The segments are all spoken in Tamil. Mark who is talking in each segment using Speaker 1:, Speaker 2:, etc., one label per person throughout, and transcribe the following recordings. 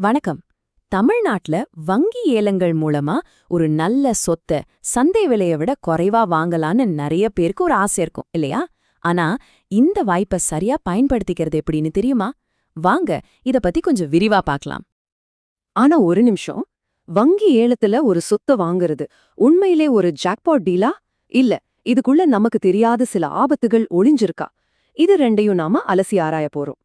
Speaker 1: வணக்கம். தமிழ்நாட்டுல வங்கி ஏலங்கள் மூலமா ஒரு நல்ல சொத்தை சந்தை விலையை விட குறைவா வாங்கலான்னு நிறைய பேருக்கு ஒரு ஆசை இருக்கும் இல்லையா? ஆனா இந்த வாய்ப்பை சரியா பயன்படுத்திக்கிறது எப்படின்னு தெரியுமா? வாங்க இத பத்தி கொஞ்சம் விரிவா பார்க்கலாம்.
Speaker 2: ஆனா ஒரு நிமிஷம். வங்கி ஏலத்துல ஒரு சொத்தை வாங்குறது உண்மையிலே ஒரு ஜாக்பாட் டீலா இல்ல இதுக்குள்ள நமக்கு தெரியாத சில ஆபத்துகள் ஒளிஞ்சிருக்கா? இது ரெண்டையும் நாம அலசி ஆராய போறோம்.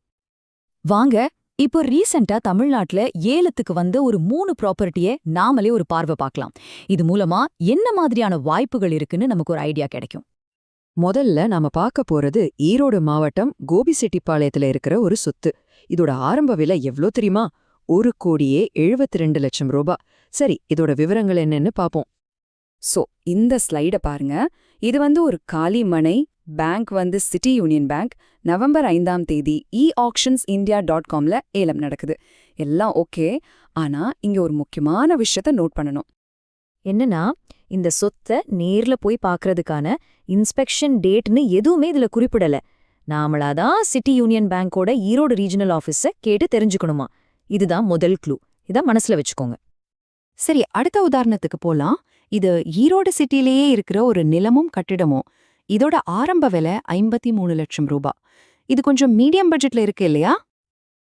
Speaker 3: வாங்க இப்போ ரீசெண்டா தமிழ்நாட்டுல ஏலத்துக்கு வந்த ஒரு மூணு ப்ராப்பர்ட்டியை நாமளே ஒரு பார்வை பார்க்கலாம். இது மூலமா என்ன மாதிரியான வாய்ப்புகள் இருக்குன்னு நமக்கு ஒரு ஐடியா கிடைக்கும்.
Speaker 2: முதல்ல நாம பார்க்க போறது ஈரோடு மாவட்டம் கோபிசெட்டிப்பாளையத்துல இருக்கிற ஒரு சொத்து. இதோட ஆரம்ப விலை எவ்ளோ தெரியுமா? ஒரு கோடியே எழுபத்தி ரெண்டு லட்சம் ரூபா. சரி இதோட விவரங்கள் என்னன்னு பாப்போம்
Speaker 4: சோ இந்த ஸ்லைட பாருங்க. இது வந்து ஒரு காலி மனை பேங்க் வந்து சிட்டி யூனியன் பேங்க் நவம்பர் ஐந்தாம் தேதி இ ஆக்ஷன்ஸ் இந்தியா டாட் காம்ல ஏலம் நடக்குது. எல்லாம் ஓகே ஆனா இங்க ஒரு முக்கியமான விஷயத்த நோட் பண்ணணும்.
Speaker 3: என்னன்னா இந்த சொத்தை நேர்ல போய் பார்க்கறதுக்கான இன்ஸ்பெக்ஷன் டேட்னு எதுவுமே இதுல குறிப்பிடல. நாமளாதான் சிட்டி யூனியன் பேங்கோட ஈரோடு ரீஜனல் ஆஃபீஸ கேட்டு தெரிஞ்சுக்கணுமா? இதுதான் முதல் க்ளூ இதான் மனசுல வச்சுக்கோங்க.
Speaker 2: சரி அடுத்த உதாரணத்துக்கு போலாம். இது ஈரோடு சிட்டிலேயே இருக்கிற ஒரு நிலமும் கட்டிடமும். இதோட ஆரம்ப விலை ஐம்பத்தி மூணு லட்சம் ரூபா. இது கொஞ்சம் மீடியம் பட்ஜெட்ல இருக்கு இல்லையா?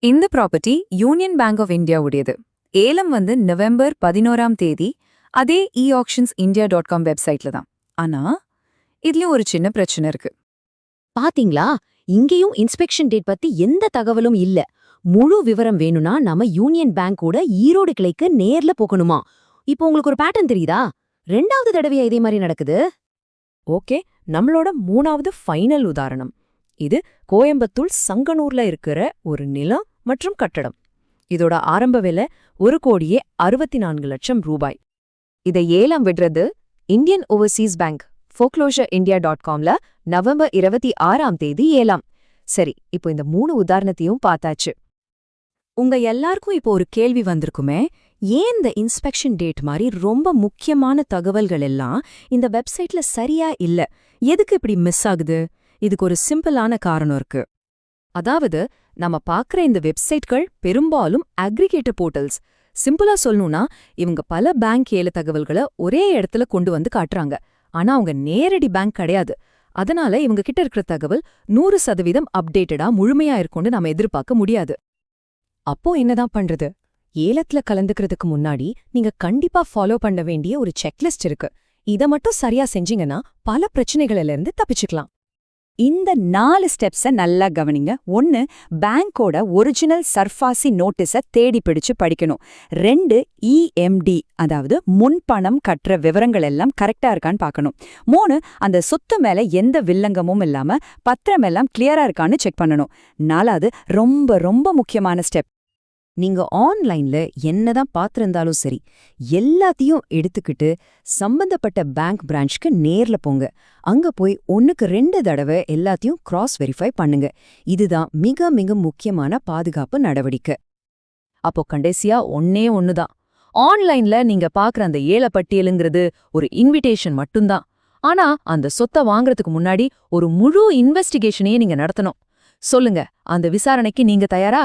Speaker 4: இந்த property Union Bank of India உடையது ஏலம் வந்து நவம்பர் பதினோராம் தேதி அதே E auctions India dot com வெப்சைட்ல தான். ஆனா இதுலயும் ஒரு சின்ன பிரச்சனை இருக்கு.
Speaker 1: பாத்தீங்களா? இங்கேயும் இன்ஸ்பெக்ஷன் டேட் பத்தி எந்த தகவலும் இல்ல. முழு விவரம் வேணும்னா நாம யூனியன் பேங்கோட ஈரோடு கிளைக்கு நேர்ல போகணுமா? இப்போ உங்களுக்கு ஒரு பேட்டர்ன் தெரியுதா? ரெண்டாவது தடவையா இதே மாதிரி நடக்குது? ஓகே. நம்மளோட மூணாவது ஃபைனல் உதாரணம். இது கோயம்புத்தூர் சங்கனூர்ல இருக்கிற ஒரு நிலம் மற்றும் கட்டடம். இதோட ஆரம்ப விலை ஒரு கோடியே அறுபத்தி நான்கு லட்சம் ரூபாய்.
Speaker 2: இதை ஏலம் விடுறது Indian Overseas Bank foreclosure India dot காம்ல November இருபத்தி ஆறாம் தேதி ஏலாம். சரி இப்போ இந்த மூணு உதாரணத்தையும் பார்த்தாச்சு.
Speaker 1: உங்க எல்லாருக்கும் இப்போ ஒரு கேள்வி வந்திருக்குமே ஏன் இந்த இன்ஸ்பெக்ஷன் டேட் மாதிரி ரொம்ப முக்கியமான தகவல்கள் எல்லாம் இந்த வெப்சைட்ல சரியா இல்ல? எதுக்கு இப்படி மிஸ் ஆகுது? இதுக்கு ஒரு சிம்பிளான காரணம் இருக்கு. அதாவது நம்ம பார்க்குற இந்த வெப்சைட்கள் பெரும்பாலும் அக்ரிகேட்டர் போர்ட்டல்ஸ் சிம்பிளா சொல்லணும்னா இவங்க பல பேங்க் ஏல தகவல்களை ஒரே இடத்துல கொண்டு வந்து காட்டுறாங்க. ஆனா அவங்க நேரடி பேங்க் கிடையாது. அதனால இவங்க கிட்ட இருக்கிற தகவல் நூறு சதவீதம் அப்டேட்டடா முழுமையா இருக்கும்னு நாம எதிர்பார்க்க முடியாது. அப்போ என்னதான் பண்றது? ஏலத்துல கலந்துக்கிறதுக்கு முன்னாடி நீங்க கண்டிப்பா ஃபாலோ பண்ண வேண்டிய ஒரு செக்லிஸ்ட் இருக்கு. இத மட்டும் சரியா செஞ்சீங்கன்னா பல பிரச்சனைகள்ல இருந்து தப்பிச்சுக்கலாம்.
Speaker 4: இந்த நாலு ஸ்டெப்ஸ நல்லா கவனிங்க. ஒன்னு பேங்கோட ஒரிஜினல் சர்ஃபாசி நோட்டீஸ தேடி பிடிச்சு படிக்கணும். ரெண்டு இஎம்டி அதாவது முன்பணம் கட்டுற விவரங்கள் எல்லாம் கரெக்டா இருக்கான்னு பார்க்கணும். மூணு அந்த சொத்து மேல எந்த வில்லங்கமும் இல்லாம பத்திரம் எல்லாம் கிளியரா இருக்கான்னு செக் பண்ணணும். நாலாவது ரொம்ப ரொம்ப முக்கியமான ஸ்டெப்
Speaker 1: நீங்க ஆன்லைன்ல என்னதான் பார்த்திருந்தாலும் சரி எல்லாத்தையும் எடுத்துக்கிட்டு சம்பந்தப்பட்ட பேங்க் பிரான்ச்க்கு நேர்ல போங்க. அங்க போய் ஒண்ணுக்கு ரெண்டு தடவை எல்லாத்தையும் கிராஸ் வெரிஃபை பண்ணுங்க. இதுதான் மிக மிக முக்கியமான பாதுகாப்பு நடவடிக்கை. அப்போ கடைசியா ஒன்னே ஒண்ணுதான். ஆன்லைன்ல நீங்க பாக்குற அந்த ஏலப்பட்டியலுங்கிறது ஒரு இன்விடேஷன் மட்டும்தான். ஆனா அந்த சொத்தை வாங்குறதுக்கு முன்னாடி ஒரு முழு இன்வெஸ்டிகேஷனையே நீங்க நடத்தணும். சொல்லுங்க அந்த விசாரணைக்கு நீங்க தயாரா?